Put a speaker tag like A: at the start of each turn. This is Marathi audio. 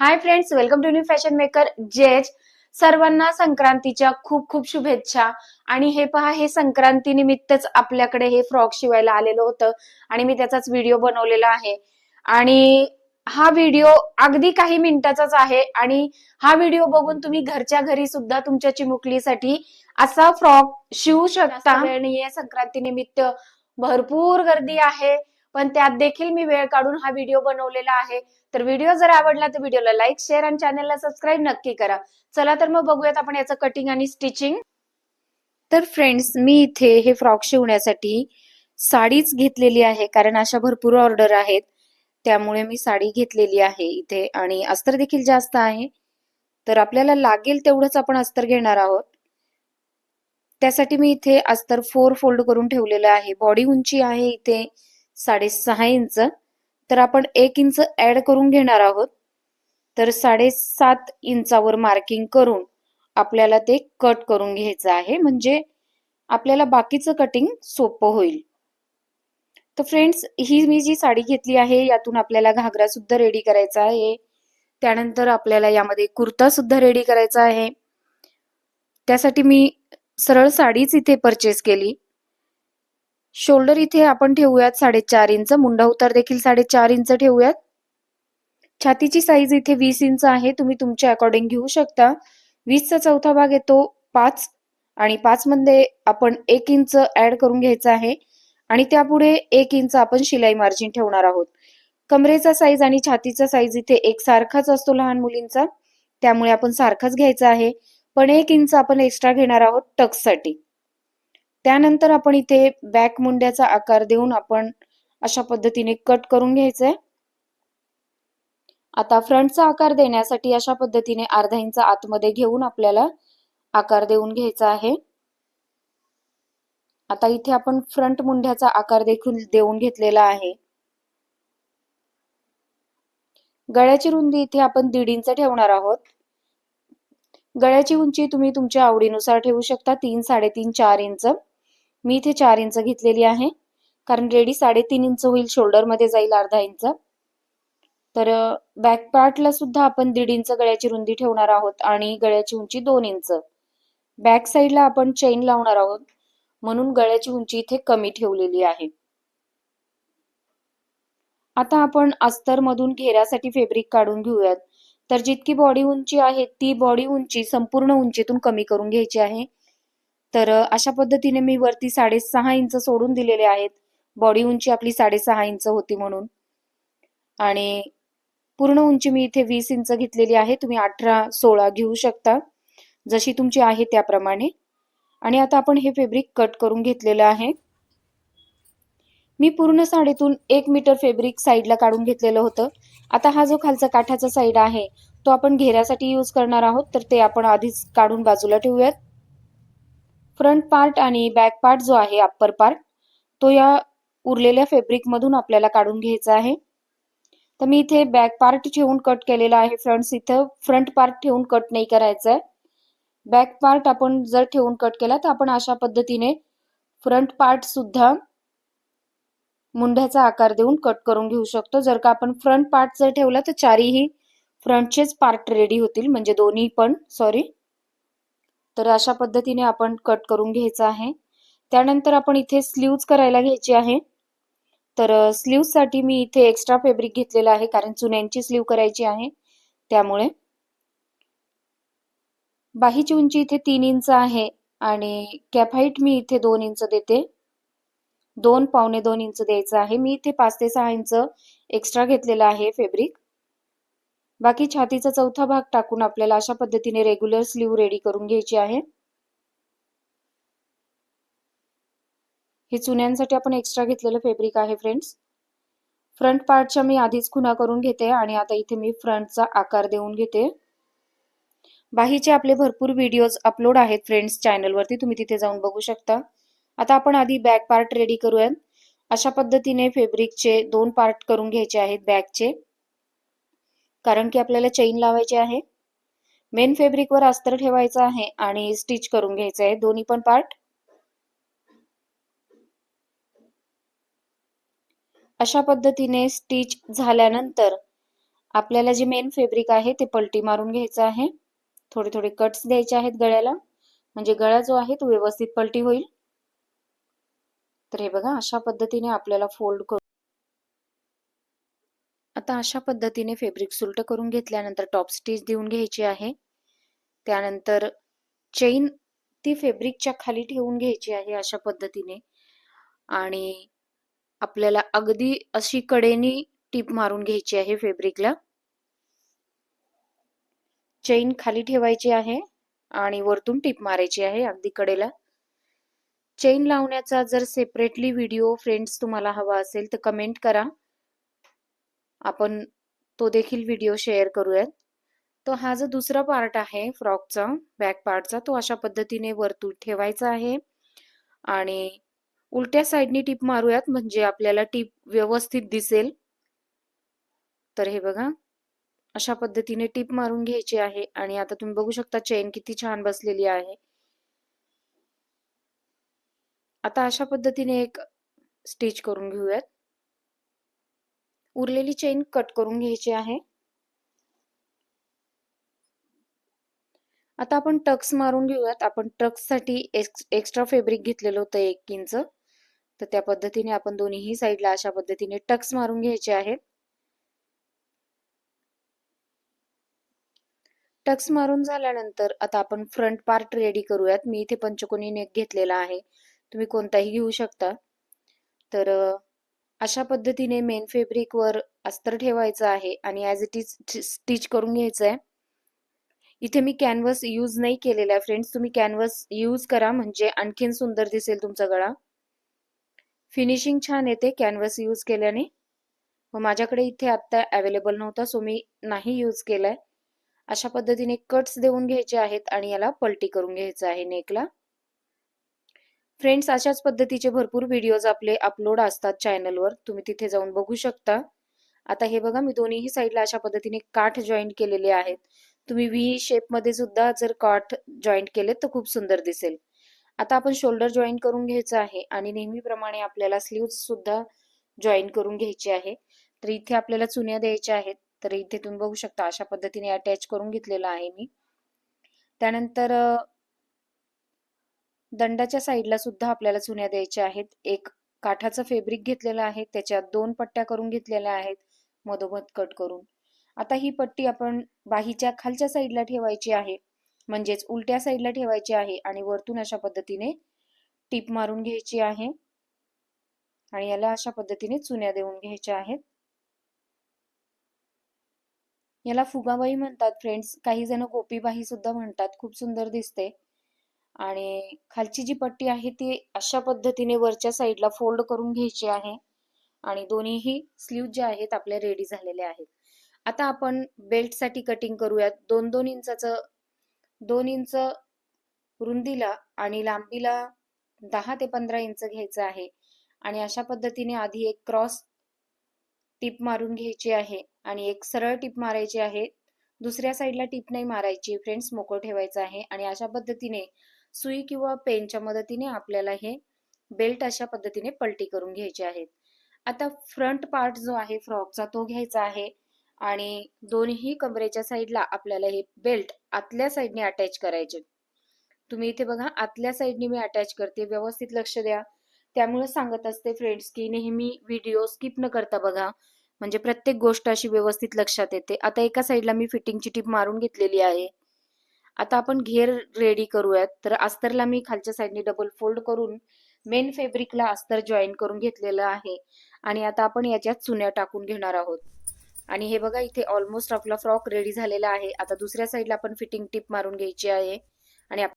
A: Hi friends welcome to new fashion maker जेज. सर्वांना संक्रांतीच्या खूप खूप शुभेच्छा. आणि हे पहा हे संक्रांती निमित्तच आपल्याकडे हे फ्रॉक शिवायला आलेलं होतं आणि मी त्याचाच व्हिडिओ बनवलेला आहे. आणि हा व्हिडिओ अगदी काही मिनिटाचाच आहे आणि हा व्हिडिओ बघून तुम्ही घरच्या घरी सुद्धा तुमच्या चिमुकलीसाठी असा फ्रॉक शिवू शकता. आणि या संक्रांती निमित्त भरपूर गर्दी आहे. पण त्यात देखील मी वेळ काढून हा व्हिडिओ बनवलेला आहे. तर व्हिडिओ जर आवडला तर व्हिडिओला लाईक शेअर आणि चॅनलला सबस्क्राईब नक्की करा. चला तर मग बघूयात आपण याचं कटिंग आणि स्टिचिंग तर फ्रेंड्स मी इथे हे फ्रॉक शिवण्यासाठी साडीच घेतलेली आहे कारण अशा भरपूर ऑर्डर आहेत. त्यामुळे मी साडी घेतलेली आहे इथे आणि अस्तर देखील जास्त आहे. तर आपल्याला लागेल तेवढंच आपण अस्तर घेणार आहोत. त्यासाठी मी इथे अस्तर फोर फोल्ड करून ठेवलेलं आहे. बॉडी उंची आहे इथे साडेसहा इंच. तर आपण एक इंच ऍड करून घेणार आहोत. तर साडेसात इंचावर मार्किंग करून आपल्याला ते कट करून घ्यायचं आहे. म्हणजे आपल्याला बाकीचं कटिंग सोपं होईल. तर फ्रेंड्स ही मी जी साडी घेतली आहे यातून आपल्याला घागरा सुद्धा रेडी करायचा आहे. त्यानंतर आपल्याला यामध्ये कुर्ता सुद्धा रेडी करायचा आहे. त्यासाठी मी सरळ साडीच इथे परचेस केली. शोल्डर इथे आपण ठेवूयात साडेचार इंच मुंडा उतार देखील साडेचार इंच ठेवूयात. छातीची साईज इथे वीस इंच आहे तुम्ही तुमच्या अकॉर्डिंग घेऊ शकता. वीसचा चौथा भाग येतो पाच आणि पाच मध्ये आपण एक इंच ऍड करून घ्यायचा आहे. आणि त्यापुढे एक इंच आपण शिलाई मार्जिन ठेवणार आहोत. कमरेचा साईज आणि छातीचा साईज इथे एक सारखाच असतो लहान मुलींचा. त्यामुळे आपण सारखाच घ्यायचा आहे. पण एक इंच आपण एक्स्ट्रा घेणार आहोत टक्ससाठी त्यानंतर आपण इथे बॅक मुंड्याचा आकार देऊन आपण अशा पद्धतीने कट करून घ्यायचंय. आता फ्रंटचा आकार देण्यासाठी अशा पद्धतीने अर्धा इंच आतमध्ये घेऊन आपल्याला आकार देऊन घ्यायचा आहे. आता इथे आपण फ्रंट मुंड्याचा आकार देखील देऊन घेतलेला आहे. गळ्याची रुंदी इथे आपण दीड इंच ठेवणार आहोत. गळ्याची उंची तुम्ही तुमच्या आवडीनुसार ठेवू शकता तीन साडेतीन चार इंच. मी इथे चार इंच घेतलेली आहे. कारण रेडी साडेतीन इंच होईल शोल्डरमध्ये जाईल अर्धा इंच. तर बॅक पार्टला सुद्धा आपण दीड इंच गळ्याची रुंदी ठेवणार आहोत आणि गळ्याची उंची दोन इंच. बॅक साईडला आपण चेन लावणार आहोत. म्हणून गळ्याची उंची इथे कमी ठेवलेली आहे. आता आपण अस्तरमधून घेऱ्यासाठी फेब्रिक काढून घेऊयात. तर जितकी बॉडी उंची आहे ती बॉडी उंची संपूर्ण उंचीतून कमी करून घ्यायची आहे. तर अशा पद्धतीने मी वरती साडेसहा इंच सोडून दिलेले आहेत. बॉडी उंची आपली साडेसहा इंच होती म्हणून. आणि पूर्ण उंची मी इथे वीस इंच घेतलेली आहे. तुम्ही अठरा सोळा घेऊ शकता. जशी तुमची आहे त्याप्रमाणे. आणि आता आपण हे फेब्रिक कट करून घेतलेलं आहे. मी पूर्ण साडीतून एक मीटर फेब्रिक साईडला काढून घेतलेलं होतं. आता हा जो खालचा काठाचा साईड आहे तो आपण घेऱ्यासाठी यूज करणार आहोत. तर ते आपण आधीच काढून बाजूला ठेवूयात. फ्रंट पार्ट आणि बॅक पार्ट जो आहे अप्पर पार्ट तो या उरलेल्या फेब्रिक मधून आपल्याला काढून घ्यायचा आहे. तर मी इथे बॅक पार्ट ठेवून कट केलेला आहे फ्रंट इथं फ्रंट पार्ट ठेवून कट नाही करायचं आहे बॅक पार्ट आपण जर ठेवून कट केला तर आपण अशा पद्धतीने फ्रंट पार्ट सुद्धा मुंड्याचा आकार देऊन कट करून घेऊ शकतो. जर का आपण फ्रंट पार्ट जर ठेवला तर चारीही फ्रंटचेच पार्ट रेडी होतील. म्हणजे दोन्ही पण सॉरी तर अशा पद्धतीने आपण कट करून घ्यायचं आहे. त्यानंतर आपण इथे स्लीव्ज करायला घ्यायची आहे. तर स्लीव्जसाठी मी इथे एक्स्ट्रा फॅब्रिक घेतलेलं आहे कारण चुन्यांची स्लीव करायची आहे. त्यामुळे बाहीची उंची इथे तीन इंच आहे आणि कॅप हाईट मी इथे दोन इंच देते. दोन पावणे दोन इंच द्यायचं आहे. मी इथे पाच ते सहा इंच एक्स्ट्रा घेतलेला आहे फेब्रिक बाकी छातीचा चौथा भाग टाकून आपल्याला अशा पद्धतीने रेग्युलर स्लीव रेडी करून घ्यायची आहे. हे चुन्यांसाठी आपण एक्स्ट्रा घेतलेलं फेब्रिक आहे फ्रेंड्स फ्रंट पार्टच्या मी आधीच खुना करून घेते आणि आता इथे मी फ्रंटचा आकार देऊन घेते. बाहीचे आपले भरपूर व्हिडिओज अपलोड आहेत फ्रेंड्स चॅनलवरती तुम्ही तिथे जाऊन बघू शकता. आता आपण आधी बॅक पार्ट रेडी करूयात. अशा पद्धतीने फेब्रिकचे दोन पार्ट करून घ्यायचे आहेत बॅकचे कारण की आपल्याला चेन लावायची आहे. मेन फेब्रिकवर अस्तर ठेवायचं आहे आणि स्टिच करून घ्यायचं आहे. दोन्ही पण पार्ट अशा पद्धतीने स्टिच झाल्यानंतर आपल्याला जे मेन फेब्रिक आहे ते पलटी मारून घ्यायचं आहे. थोडे थोडे कट्स द्यायचे आहेत गळ्याला. म्हणजे गळा जो आहे तो व्यवस्थित पलटी होईल. तर हे बघा अशा पद्धतीने आपल्याला फोल्ड करून आता अशा पद्धतीने फेब्रिक सुलट करून घेतल्यानंतर टॉप स्टिच देऊन घ्यायची आहे. त्यानंतर चेन ती फेब्रिकच्या खाली ठेवून घ्यायची आहे अशा पद्धतीने. आणि आपल्याला अगदी अशी कडेनी टीप मारून घ्यायची आहे फेब्रिकला चेन खाली ठेवायची आहे आणि वरतून टीप मारायची आहे अगदी कडेला. चेन लावण्याचा जर सेपरेटली व्हिडिओ फ्रेंड्स तुम्हाला हवा असेल तर कमेंट करा. आपण तो देखील व्हिडिओ शेअर करूयात. तो हा जो दुसरा पार्ट आहे फ्रॉकचा बॅक पार्टचा तो अशा पद्धतीने वरतून ठेवायचा आहे. आणि उलट्या साईडनी टिप मारूयात म्हणजे आपल्याला टीप व्यवस्थित दिसेल. तर हे बघा अशा पद्धतीने टीप मारून घ्यायची आहे. आणि आता तुम्ही बघू शकता चेन किती छान बसलेली आहे. आता अशा पद्धतीने एक स्टिच करून घेऊयात. उरलेली चेन कट करून घ्यायची आहे. आता आपण टक्स मारून घेऊयात. आपण टक्ससाठी एक्स एक्स्ट्रा फेब्रिक घेतलेलं होतं एक इंच. तर त्या पद्धतीने आपण दोन्हीही साईडला अशा पद्धतीने टक्स मारून घ्यायचे आहेत. टक्स मारून झाल्यानंतर आता आपण फ्रंट पार्ट रेडी करूयात. मी इथे पंचकोनी नेक घेतलेला आहे. तुम्ही कोणताही घेऊ शकता. तर अशा पद्धतीने मेन फेब्रिकवर अस्तर ठेवायचं आहे आणि ॲज इट इज स्टिच करून घ्यायचं आहे इथे मी कॅनव्हस यूज नाही केलेला आहे फ्रेंड्स तुम्ही कॅनव्हस यूज करा म्हणजे आणखीन सुंदर दिसेल तुमचा गळा. फिनिशिंग छान येते कॅनव्हस यूज केल्याने. व माझ्याकडे इथे आत्ता अवेलेबल नव्हता सो मी नाही यूज केलाय. अशा पद्धतीने कट्स देऊन घ्यायचे आहेत आणि याला पलटी करून घ्यायचं आहे नेकला फ्रेंड्स अशाच पद्धतीचे भरपूर व्हिडिओज आपले अपलोड असतात चॅनलवर तुम्ही तिथे जाऊन बघू शकता. आता हे बघा मी दोन्ही साईडला अशा पद्धतीने काठ जॉईंट केलेले आहेत. तुम्ही व्ही शेपमध्ये सुद्धा जर काठ जॉईंट केले तर खूप सुंदर दिसेल. आता आपण शोल्डर जॉईन करून घ्यायचं आहे आणि नेहमीप्रमाणे आपल्याला स्लीव्ह सुद्धा जॉईन करून घ्यायची आहे. तर इथे आपल्याला चुन्या द्यायच्या आहेत. तर इथे तुम्ही बघू शकता अशा पद्धतीने अटॅच करून घेतलेला आहे मी. त्यानंतर दंडाच्या साईडला सुद्धा आपल्याला चुन्या द्यायच्या आहेत. एक काठाचं फेब्रिक घेतलेलं आहे. त्याच्यात दोन पट्ट्या करून घेतलेल्या आहेत. मधोमध कट करून. आता ही पट्टी आपण बाहीच्या खालच्या साईडला ठेवायची आहे. म्हणजेच उलट्या साईडला ठेवायची आहे आणि वरतून अशा पद्धतीने टीप मारून घ्यायची आहे. आणि याला अशा पद्धतीने चुन्या देऊन घ्यायच्या आहेत. याला फुगाबाई म्हणतात फ्रेंड्स काही जण गोपीबाई सुद्धा म्हणतात. खूप सुंदर दिसते. आणि खालची जी पट्टी आहे ती अशा पद्धतीने वरच्या साईडला फोल्ड करून घ्यायची आहे. आणि दोन्हीही स्लीव जे आहेत आपले रेडी झालेले आहेत. आता आपण बेल्टसाठी कटिंग करूयात. दोन दोन इंचाचं दोन इंच रुंदीला आणि लांबीला दहा ते पंधरा इंच घ्यायचं आहे. आणि अशा पद्धतीने आधी एक क्रॉस टीप मारून घ्यायची आहे आणि एक सरळ टीप मारायची आहे. दुसऱ्या साईडला टीप नाही मारायची. फ्रेंड्स मोकळ ठेवायचं आहे. आणि अशा पद्धतीने सुई किंवा पेनच्या मदतीने आपल्याला हे बेल्ट अशा पद्धतीने पलटी करून घ्यायचे आहेत. आता फ्रंट पार्ट जो आहे फ्रॉकचा तो घ्यायचा आहे आणि दोन्ही कमरेच्या साईडला आपल्याला हे बेल्ट आतल्या साईडने अटॅच करायचे. तुम्ही इथे बघा आतल्या साईडने मी अटॅच करते. व्यवस्थित लक्ष द्या. त्यामुळे सांगत असते फ्रेंड्स की नेहमी व्हिडिओ स्किप न करता बघा. म्हणजे प्रत्येक गोष्ट अशी व्यवस्थित लक्षात येते. आता एका साईडला मी फिटिंगची टीप मारून घेतलेली आहे. आता आपण घेर रेडी करूयात. तर अस्तरला मी खालच्या साईडने डबल फोल्ड करून मेन फेब्रिकला अस्तर जॉईन करून घेतलेलं आहे. आणि आता आपण याच्यात चुन्या टाकून घेणार आहोत. आणि हे बघा इथे ऑलमोस्ट आपला फ्रॉक रेडी झालेला आहे. आता दुसऱ्या साईडला आपण फिटिंग टिप मारून घ्यायची आहे. आणि